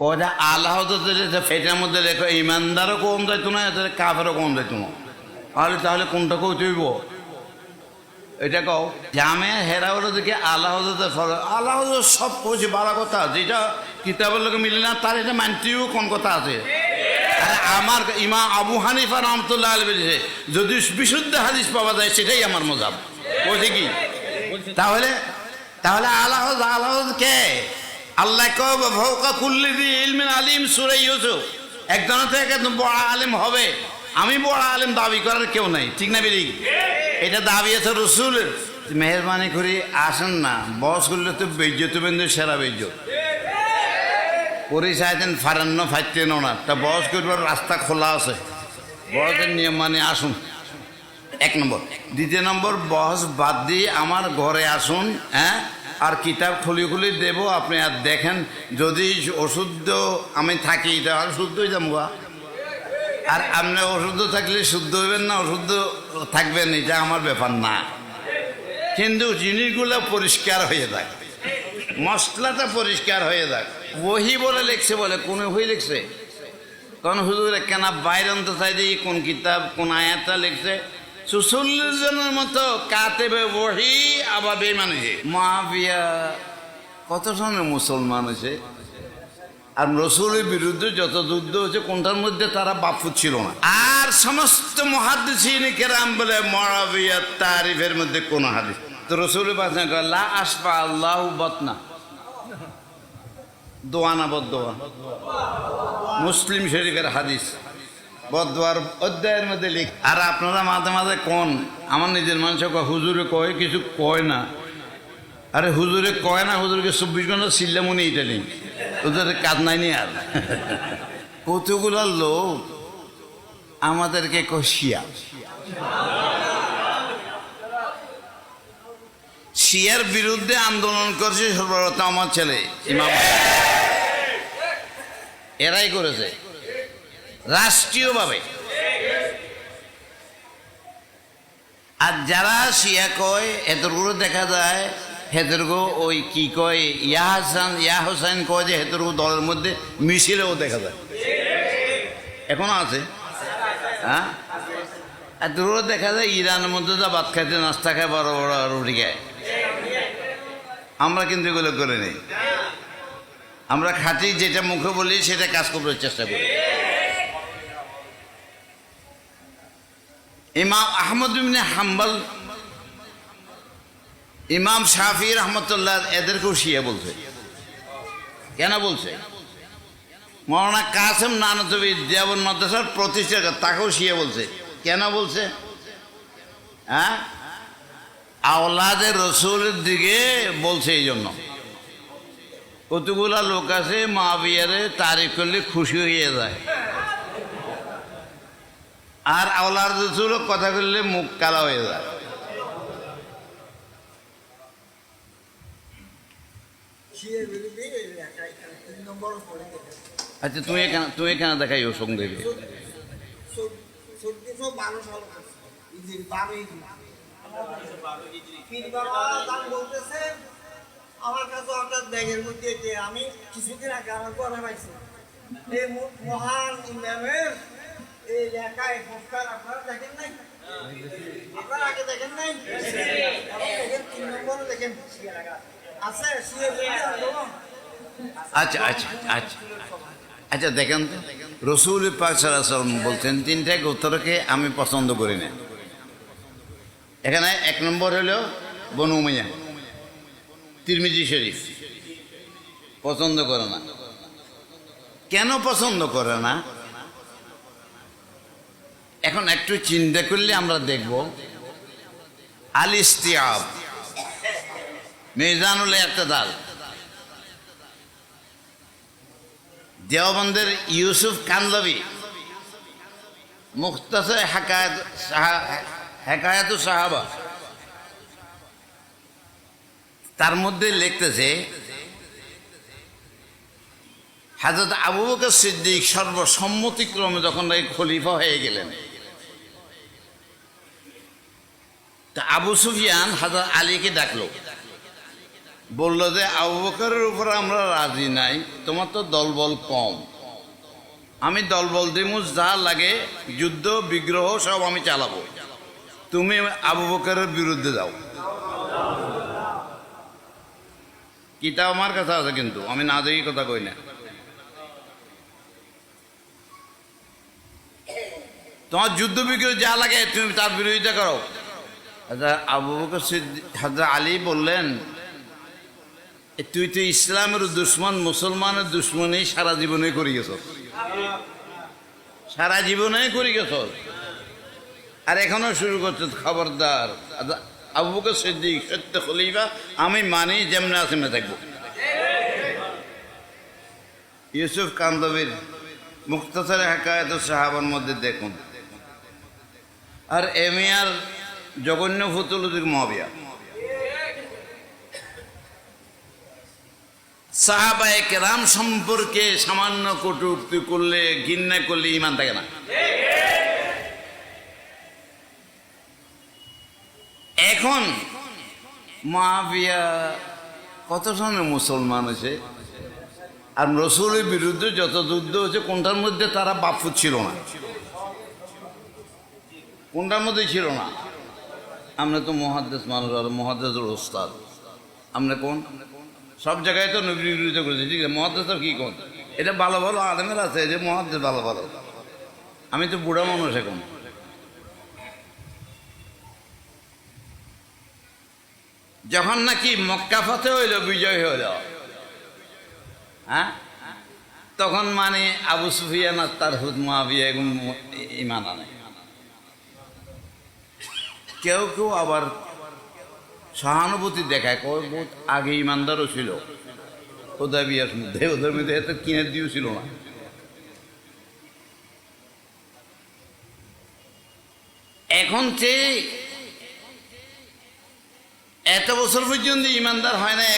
কয়টা আল্লাহ ফেটার মধ্যে লেখো ইমানদারও কম যাইতো না কাফেরও কম যাইতো না। তাহলে তাহলে কোনটা কই তুইব এটা কও, জামে হেরা হলো দেখে আল্লাহ আল্লাহ সব কইছে বালা কথা, যেটা কিতাবের লোকে মিলে না, তার এটা মানতেও কোন কথা আছে? আমার ইমা আবু হানিফা রহমতুল্লাহ আলী বলেছে, যদি বিশুদ্ধ হাদিস পাওয়া যায়, সেটাই আমার মজাব। বলছে কি? তাহলে তাহলে আল্লাহ আল্লাহ কে? আল্লাহ ভৌকা কুল্লি ইলমিন আলিম সুরে ইউসুফ। একজন থেকে একদম বড় আলিম হবে। আমি বড় আলিম দাবি করার কেউ নাই, ঠিক না বেরি এটা দাবি আছে রসুলের। মেহরবানি করে, আসেন না, বস করলে তো বেজ্জত বেন্দু সেরা বেজ্জত। পরিচাইতেন ফারান্ন ফাইতেন না তা বস করবার রাস্তা খোলা আছে। বড়দের নিয়ম মানে আসুন। এক নম্বর। দ্বিতীয় নম্বর, বস বাদ দিয়ে আমার ঘরে আসুন হ্যাঁ? আর কিতাব খুলি খুলি দেব, আপনি আর দেখেন, যদি অশুদ্ধ আমি থাকি তাহলে শুদ্ধ হয়ে যাব আর আপনি অশুদ্ধ থাকলে শুদ্ধ হইবেন না, অশুদ্ধ থাকবেন, এটা আমার ব্যাপার না। কিন্তু জিনিসগুলো পরিষ্কার হয়ে যায় মশলাটা পরিষ্কার হয়ে যায় ওহি বলে লিখছে বলে, কোন বই লিখছে? কোন হুজুরে কেনা বাইরে অন্ত চাই কোন কিতাব, কোন আয়াতটা লিখছে? চুচল্লিশ জনের মতো কাতেবে বহি আবার বেমানুষে মহাবিয়া কত জনের মুসলমান হয়েছে? আর রসুলের বিরুদ্ধে যত যুদ্ধ হয়েছে, কোনটার মধ্যে তারা বাপু ছিল না। আর সমস্ত মহাদিসিন কেরাম বলে মরাবিয়া তারিফের মধ্যে কোন হাদিস তো রসুলের পাশে লা আসপা আল্লাহ বতনা। দোয়ানা বদোয়া মুসলিম শরীফের হাদিস। বদোয়ার অধ্যায়ের মধ্যে লিখ। আর আপনারা মাঝে মাঝে কোন? আমার নিজের মানুষ কয়, হুজুরে কয়, কিছু কয় না। আরে হুজুরে কয় না, হুজুরকে চব্বিশ ঘণ্টা সিল্লামনি এটা নেই ওদের কাজ নাই নি আর। কতগুলো লোক আমাদেরকে কষিয়া শিয়ার বিরুদ্ধে আন্দোলন করছে সর্বপ্রথম আমার ছেলে এরাই করেছে। রাষ্ট্রীয়ভাবে। আর যারা শিয়া কয় এতগুলো দেখা যায় হেতরগো ওই কি কয়, ইয়া হাসান, ইয়া হোসেন কয় যে হেতরগো দলের মধ্যে মিছিলেও দেখা যায়। এখনও আছে? হ্যাঁ? দূরে দেখা যায়, ইরানের মধ্যে যা ভাত খাইতে, নাস্তা খায়, বড় বড় রুটি খায়। আমরা কিন্তু এগুলো করে নেই। আমরা খাঁটি যেটা মুখে বলি, সেটা কাজ করবার চেষ্টা করি। ইমাম আহমদ ইবনে হাম্বল, ইমাম শাফি রহমতুল্লাহ এদেরকেও শিয়া বলছে। কেন বলছে? মৌলানা কাসেম নানতবি দেবন মাদ্রাসার প্রতিষ্ঠা তাকেও শিয়া বলছে। কেন বলছে? হ্যাঁ? আওলাদের রসুলের দিকে বলছে এই জন্য কতগুলা লোক আছে মা বিয়ারে তারিখ করলে খুশি হয়ে যায়। আর আওলার রসুল কথা বললে মুখ কালা হয়ে যায়। আচ্ছা তুমি এখানে দেখাই ও সঙ্গে আমার কাছে হঠাৎ ব্যাগের আমি কিছুদিন আগে আমার পড়া পাইছি মহান ইমামের আচ্ছা আচ্ছা আচ্ছা আচ্ছা দেখেন রসুল পাক বলছেন, তিনটা গোত্রকে আমি পছন্দ করি না। এখানে এক নম্বর হলো বনু উমাইয়া, তিরমিজি শরীফ। পছন্দ করে না। কেন পছন্দ করে না? এখন একটু চিন্তা করলে আমরা দেখব। আল ইস্তিয়াব। মিজানুল এতেদাল। দেওবন্দের ইউসুফ কান্দবি। মুখতাসে হেকায়ত হেকায়াত সাহাবা। তার মধ্যে লিখতেছে, হাজরত আবু সিদ্দিক সর্বসম্মতিক্রমে যখন এই খলিফা হয়ে গেলেন তা আবু সুফিয়ান হাজার আলীকে ডাকলো বলল যে, আবু বকরের উপর আমরা রাজি নাই, তোমার তো দলবল কম। আমি দলবল দিমু, যা লাগে, যুদ্ধ, বিগ্রহ, সব আমি চালাবো। তুমি আবু বকরের বিরুদ্ধে যাও। কিতাব আমার কাছে আছে কিন্তু, আমি না দেখি কথা কই না। তোমার যুদ্ধ বিগ্রহ যা লাগে, তুমি তার বিরোধিতা করো। আলী বললেন তুই তো ইসলামের দুশ্মন, মুসলমানের দুশ্মনই সারা জীবনে করি গেছ। সারা জীবনে করি গেছ। আর এখনও শুরু করছ, খবরদার। আবু বকর সিদ্দিক, সত্য খলিফা, আমি মানি যেমনি আসেমনে থাকব। ইউসুফ কান্দবীর মুক্তসর হেকায়ত সাহাবার মধ্যে দেখুন। আর এমিয়ার জঘন্য ফুতুলুদিক মহাবিয়া। সাহাবায়ে কেরাম সম্পর্কে সামান্য কটূক্তি করলে ঘিন্না করলে ইমান থাকে না। এখন মহাবিয়া কত সনের মুসলমান হয়েছে? আর রসুলের বিরুদ্ধে যত যুদ্ধ হচ্ছে কোনটার মধ্যে তারা বাপু ছিল না? কোনটার মধ্যে ছিল না? আমরা তো মহাদ্দেশ মানুষ, আর মহাদ্দেশের ওস্তাদ। আমরা কোন? সব জায়গায় তো নবীর করেছি, ঠিক আছে? মহাদ্দেশ কি কোন? এটা ভালো ভালো আলেমের আছে যে মহাদ্দেশ ভালো ভালো। আমি তো বুড়া মানুষ এখন। যখন নাকি মক্কা ফতে হইল, বিজয় হইল হ্যাঁ? তখন মানে আবু সুফিয়ান আর তার হুদ মহাবিয়া এগুলো ইমান আনে। কেউ কেউ আবার সহানুভূতি দেখায়, কয় বহুত আগে ইমানদারও ছিল। ওদের বিয়ার মধ্যে, ওদের মধ্যে এত কিনে দিয়েছিল না। এখন চেয়ে এত বছর পর্যন্ত ইমানদার হয় না